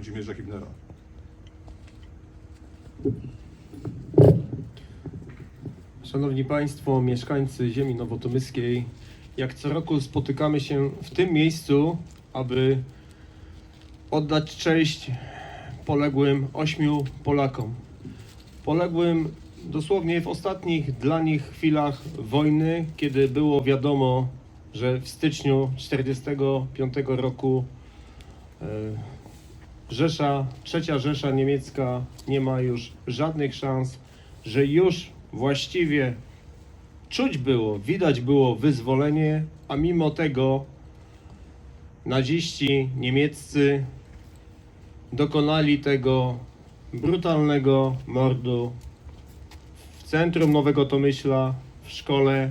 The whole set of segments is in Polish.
Włodzimierza Hibnera. Szanowni Państwo, mieszkańcy ziemi nowotomyskiej, jak co roku spotykamy się w tym miejscu, aby oddać cześć poległym ośmiu Polakom. Poległym dosłownie w ostatnich dla nich chwilach wojny, kiedy było wiadomo, że w styczniu 1945 roku e, Rzesza, trzecia Rzesza niemiecka nie ma już żadnych szans, że już właściwie czuć było, widać było wyzwolenie, a mimo tego naziści niemieccy dokonali tego brutalnego mordu w centrum Nowego Tomyśla w szkole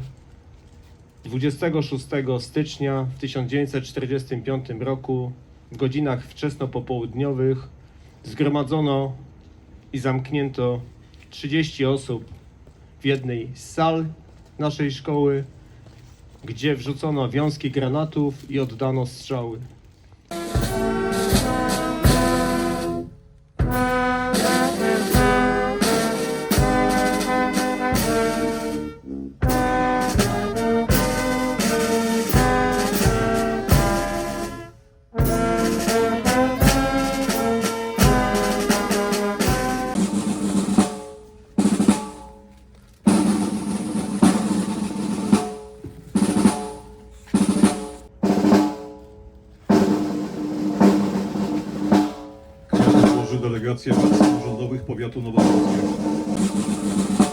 26 stycznia w 1945 roku godzinach wczesnopopołudniowych zgromadzono i zamknięto 30 osób w jednej z sal naszej szkoły, gdzie wrzucono wiązki granatów i oddano strzały. Złoży delegację władz samorządowych powiatu nowoczesnego.